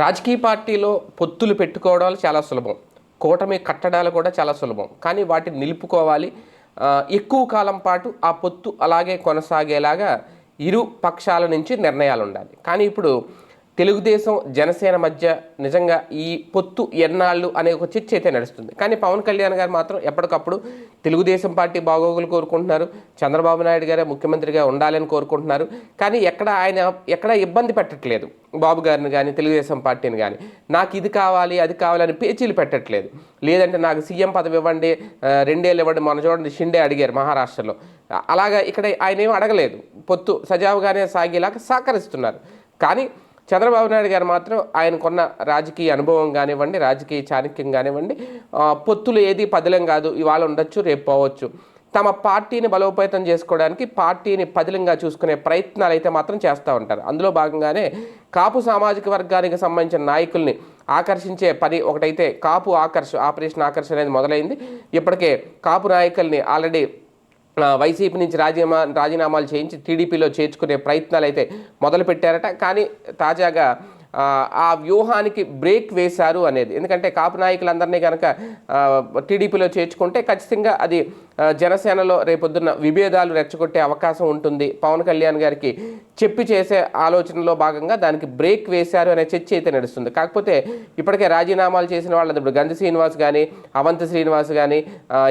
రాజకీయ పార్టీలో పొత్తులు పెట్టుకోవడాలు చాలా సులభం. కూటమి కట్టడాలు కూడా చాలా సులభం. కానీ వాటిని నిలుపుకోవాలి. ఎక్కువ కాలం పాటు ఆ పొత్తు అలాగే కొనసాగేలాగా ఇరు పక్షాల నుంచి నిర్ణయాలు ఉండాలి కానీ ఇప్పుడు తెలుగుదేశం జనసేన మధ్య నిజంగా ఈ పొత్తు ఎన్నాళ్ళు అనే ఒక చర్చ అయితే నడుస్తుంది. కానీ పవన్ కళ్యాణ్ గారు మాత్రం ఎప్పటికప్పుడు తెలుగుదేశం పార్టీ బాగోగులు కోరుకుంటున్నారు. చంద్రబాబు నాయుడు గారే ముఖ్యమంత్రిగా ఉండాలని కోరుకుంటున్నారు. కానీ ఎక్కడ ఆయన ఎక్కడ ఇబ్బంది పెట్టట్లేదు. బాబు గారిని కానీ తెలుగుదేశం పార్టీని కానీ నాకు ఇది కావాలి అది కావాలని పేచీలు పెట్టట్లేదు. లేదంటే నాకు సీఎం పదవి ఇవ్వండి రెండేళ్ళు ఇవ్వండి మన చూడండి షిండే అడిగారు మహారాష్ట్రలో. అలాగా ఇక్కడ ఆయన ఏం అడగలేదు. పొత్తు సజావుగానే సాగేలాగా సహకరిస్తున్నారు. కానీ చంద్రబాబు నాయుడు గారు మాత్రం ఆయనకున్న రాజకీయ అనుభవం కానివ్వండి రాజకీయ చాణక్యం కానివ్వండి పొత్తులు ఏది పదిలం కాదు ఇవాళ ఉండొచ్చు రేపు పోవచ్చు. తమ పార్టీని బలోపేతం చేసుకోవడానికి పార్టీని పదిలంగా చూసుకునే ప్రయత్నాలు అయితే మాత్రం చేస్తూ ఉంటారు. అందులో భాగంగానే కాపు సామాజిక వర్గానికి సంబంధించిన నాయకుల్ని ఆకర్షించే పని ఒకటైతే కాపు ఆకర్ష ఆపరేషన్ ఆకర్ష అనేది మొదలైంది. ఇప్పటికే కాపు నాయకుల్ని ఆల్రెడీ వైసీపీ నుంచి రాజీనామా రాజీనామాలు చేయించి టీడీపీలో చేర్చుకునే ప్రయత్నాలు అయితే మొదలుపెట్టారట. కానీ తాజాగా ఆ, వ్యూహానికి బ్రేక్ వేశారు అనేది. ఎందుకంటే కాపు నాయకులందరినీ కనుక టీడీపీలో చేర్చుకుంటే ఖచ్చితంగా అది జనసేనలో రేపొద్దున్న విభేదాలు రెచ్చగొట్టే అవకాశం ఉంటుంది. పవన్ కళ్యాణ్ గారికి చెప్పి చేసే ఆలోచనలో భాగంగా దానికి బ్రేక్ వేశారు అనే చర్చ అయితే నడుస్తుంది. కాకపోతే ఇప్పటికే రాజీనామాలు చేసిన వాళ్ళది ఇప్పుడు గంధి శ్రీనివాస్ కానీ అవంతి శ్రీనివాస్ కానీ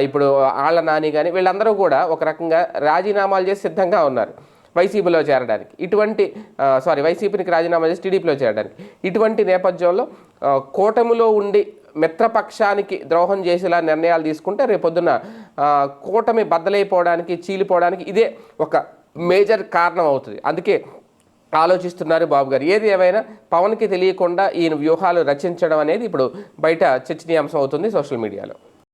ఇప్పుడు ఆళ్ళ నాని కానీ వీళ్ళందరూ కూడా ఒక రకంగా రాజీనామాలు చేసి సిద్ధంగా ఉన్నారు. వైసీపీలో చేరడానికి. ఇటువంటి సారీ వైసీపీకి రాజీనామా చేసి టీడీపీలో చేరడానికి. ఇటువంటి నేపథ్యంలో కూటమిలో ఉండి మిత్రపక్షానికి ద్రోహం చేసేలా నిర్ణయాలు తీసుకుంటే రేపొద్దున కూటమి బద్దలైపోవడానికి చీలిపోవడానికి ఇదే ఒక మేజర్ కారణం అవుతుంది. అందుకే ఆలోచిస్తున్నారు బాబు గారు. ఏది ఏమైనా పవన్కి తెలియకుండా ఈయన వ్యూహాలు రచించడం అనేది ఇప్పుడు బయట చర్చనీయాంశం అవుతుంది సోషల్ మీడియాలో.